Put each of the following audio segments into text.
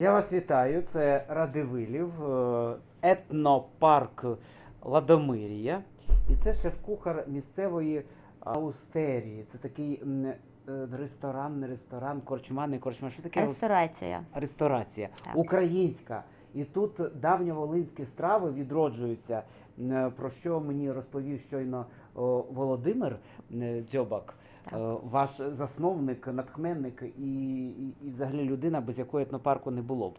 Я вас вітаю. Це Радивилів, е, етнопарк Ладомирія. І це шеф-кухар місцевої аустерії. Це такий е, ресторан, не ресторан, корчма, не корчма. Що таке Ресторація. ресторація? Так. Українська. І тут давньоволинські страви відроджуються. Про що мені розповів щойно Володимир е, Дзьобак, Так. е, ваш засновник, натхненник і, і, і взагалі людина, без якої етнопарку не було б.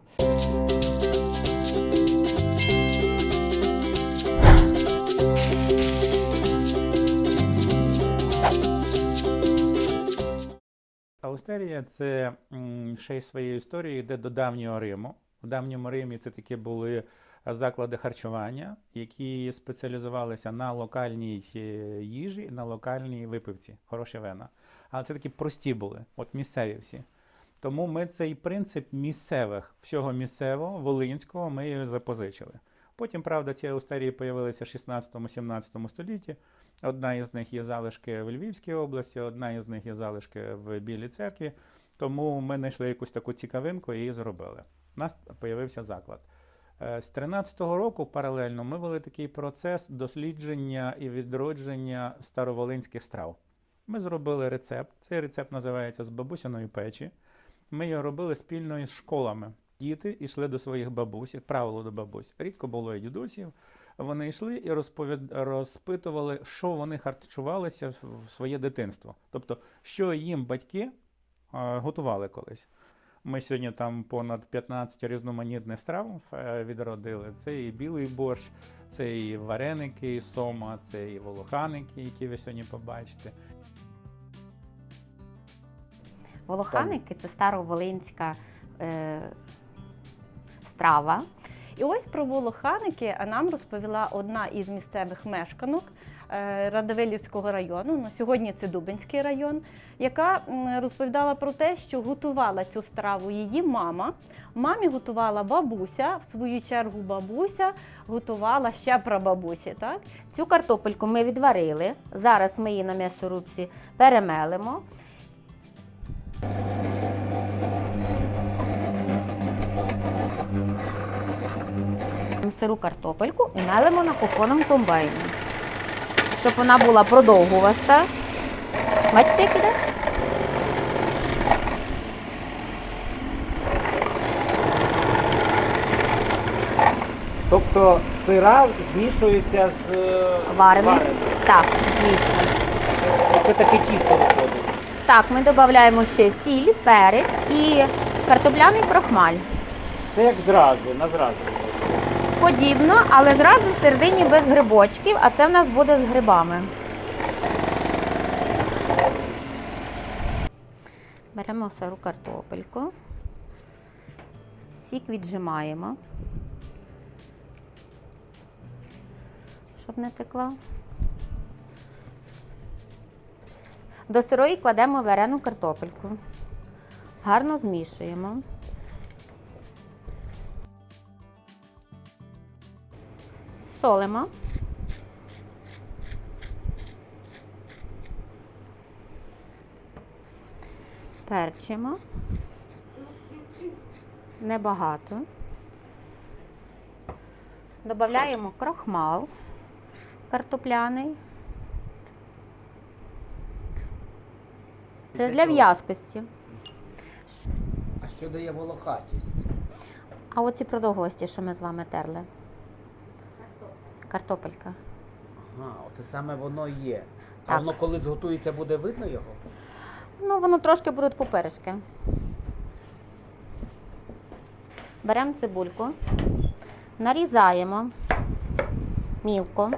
Аустерія це ще й своєю історією йде до давнього Риму. В давньому Римі це такі були заклади харчування, які спеціалізувалися на локальній е, їжі, на локальній випивці, хороші вина. Але це такі прості були, от місцеві всі. Тому ми цей принцип місцевих, всього місцевого, волинського, ми запозичили. Потім, правда, ці аустерії з'явилися в 16-17 столітті. Одна із них є залишки в Львівській області, одна із них є залишки в Білій церкві. Тому ми знайшли якусь таку цікавинку і її зробили. У нас з'явився заклад. Е, З 13-го року паралельно ми вели такий процес дослідження і відродження староволинських страв. Ми зробили рецепт. Цей рецепт називається з бабусяної печі. Ми його робили спільно із школами. Діти йшли до своїх бабусь, як правило, до бабусь. Рідко було і дідусів. Вони йшли і розповід... розпитували, що вони харчувалися в в своє дитинство. Тобто, що їм батьки е, готували колись. Ми сьогодні там понад 15 різноманітних страв е, відродили. Це і білий борщ, це і вареники, і сома, це і волоханики, які ви сьогодні побачите. Волоханики це староволинська е, страва. І ось про волоханики нам розповіла одна із місцевих мешканок Радивилівського району. На сьогодні це Дубинський район, яка розповідала про те, що готувала цю страву її мама. Мамі готувала бабуся, в свою чергу бабуся готувала ще прабабусі. Так? Цю картопельку ми відварили. Зараз ми її на м'ясорубці перемелимо. Сиру картопельку і мелимо на кухонному комбайні. Щоб вона була продовгуваста. Бачите, як іде? Тобто сира змішується з е, Вареним. Так, звісно. Це таке тісто виходить. Так, ми додаємо ще сіль, перець і картопляний крохмаль. Це як зрази, на зразу. Подібно, але зразу всередині без грибочків, а це в нас буде з грибами. Беремо сиру картопельку, сік віджимаємо, щоб не текла. До сирої кладемо варену картопельку. Гарно змішуємо. Солимо. Перчимо. Небагато. Додаємо крохмал картопляний. Це для в'язкості. А що дає волохатість? А оці продовгості, що ми з вами терли. Картопелька. Ага, оце саме воно є. А Так. воно коли зготується, буде видно його? Ну, воно трошки будуть поперечки. Беремо цибульку, нарізаємо мілко.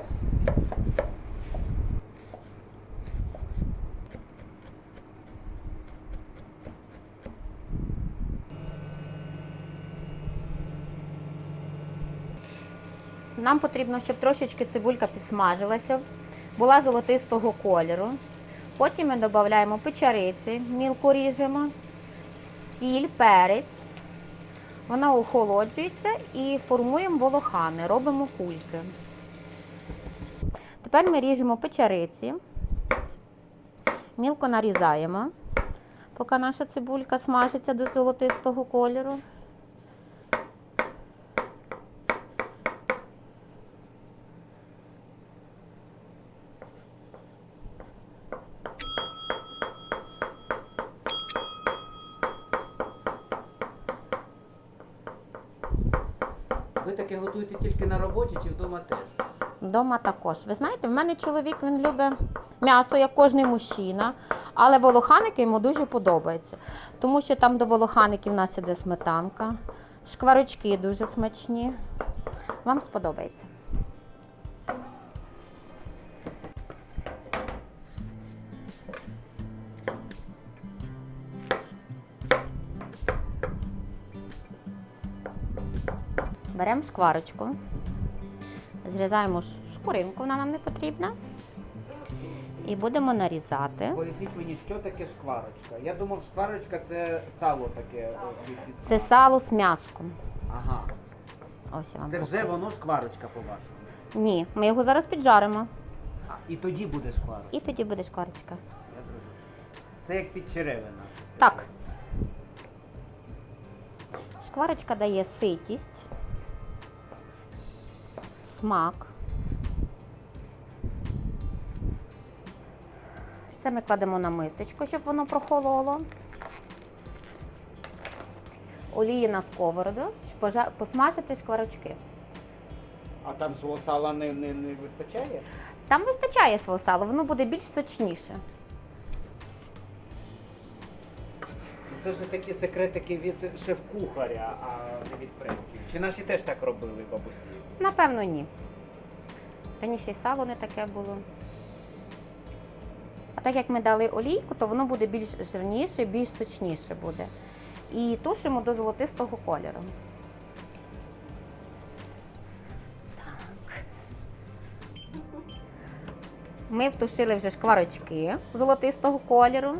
Нам потрібно, щоб трошечки цибулька підсмажилася, була золотистого кольору. Потім ми додаємо печериці, мілко ріжемо, сіль, перець. Вона охолоджується і формуємо волохани, робимо кульки. Тепер ми ріжемо печериці, мілко нарізаємо, поки наша цибулька смажиться до золотистого кольору. Таке готуєте тільки на роботі чи вдома теж? Вдома також. Ви знаєте, в мене чоловік він любить м'ясо, як кожний мужчина, але волоханики йому дуже подобаються. Тому що там до волохаників в нас іде сметанка, шкварочки дуже смачні. Вам сподобається. Беремо шкварочку. Зрізаємо шкуринку, вона нам не потрібна. І будемо нарізати. Поясніть мені, що таке шкварочка. Я думав, шкварочка це сало таке. е, Це сало з м'яском. Ага. Ось я вам Це вже покажу. воно шкварочка по-вашому. Ні, ми його зараз піджаримо. А, і тоді буде шкварочка. І тоді буде шкварочка. Я зрозумів. Це як підчеревина. щось Так. Шкварочка дає ситість, смак. Це ми кладемо на мисочку, щоб воно прохололо. Олії на сковороду, щоб посмажити шкварочки. А там свого сала не, не, не вистачає? Там вистачає свого сала, воно буде більш сочніше. Це вже такі секретики від шеф-кухаря, а не від предків. Чи наші теж так робили бабусі? Напевно, ні. Раніше й сало не таке було. А так як ми дали олійку, то воно буде більш жирніше, більш сочніше буде. І тушимо до золотистого кольору. Так. Ми втушили вже шкварочки золотистого кольору.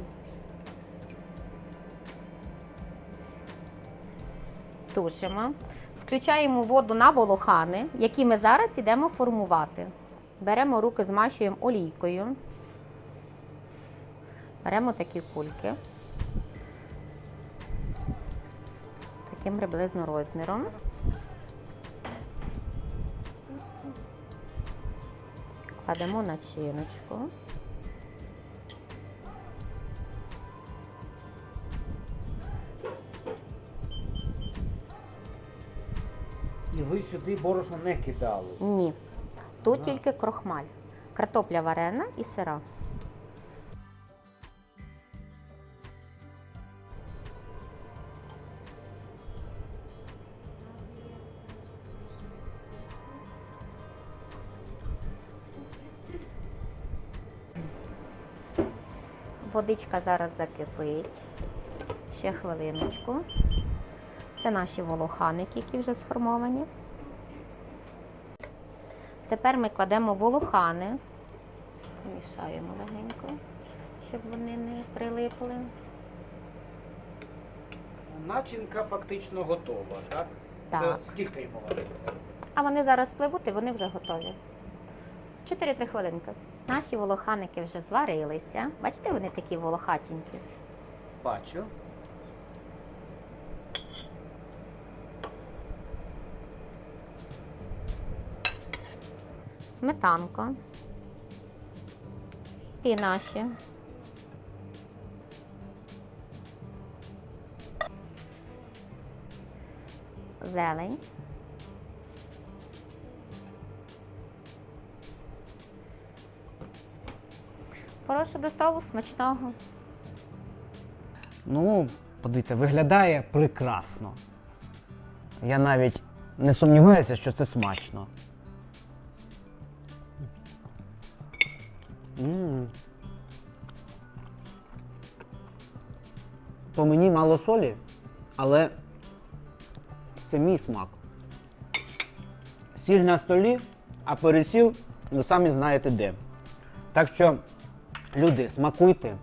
Тушимо. Включаємо воду на волохани, які ми зараз йдемо формувати. Беремо руки, змащуємо олійкою. Беремо такі кульки. Таким приблизно розміром. Кладемо начиночку. І ви сюди борошно не кидали. Ні. Тут Ага. тільки крохмаль. Картопля варена і сира. Водичка зараз закипить. Ще хвилиночку. Це наші волоханики, які вже сформовані. Тепер ми кладемо волохани, помішаємо легенько, щоб вони не прилипли. Начинка фактично готова, так? Так. Це скільки йому вариться? А вони зараз спливуть і вони вже готові. 4-3 хвилинки. Наші волоханики вже зварилися. Бачите, вони такі волохатенькі. Бачу. Сметанка. І наші. Зелень. Прошу до столу смачного. Ну, подивіться, виглядає прекрасно. Я навіть не сумніваюся, що це смачно. М По мені мало солі, але це мій смак. Сіль на столі, а пересіл ви самі знаєте де. Так що, люди, смакуйте,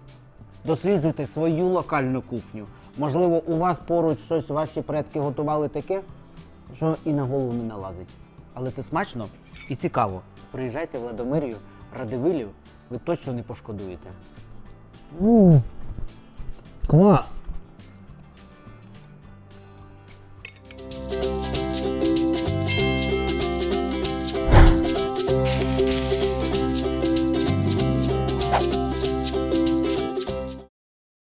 досліджуйте свою локальну кухню. Можливо, у вас поруч щось ваші предки готували таке, що і на голову не налазить. Але це смачно і цікаво. Приїжджайте в Ладомирію, Радивилів, ви точно не пошкодуєте. Клас!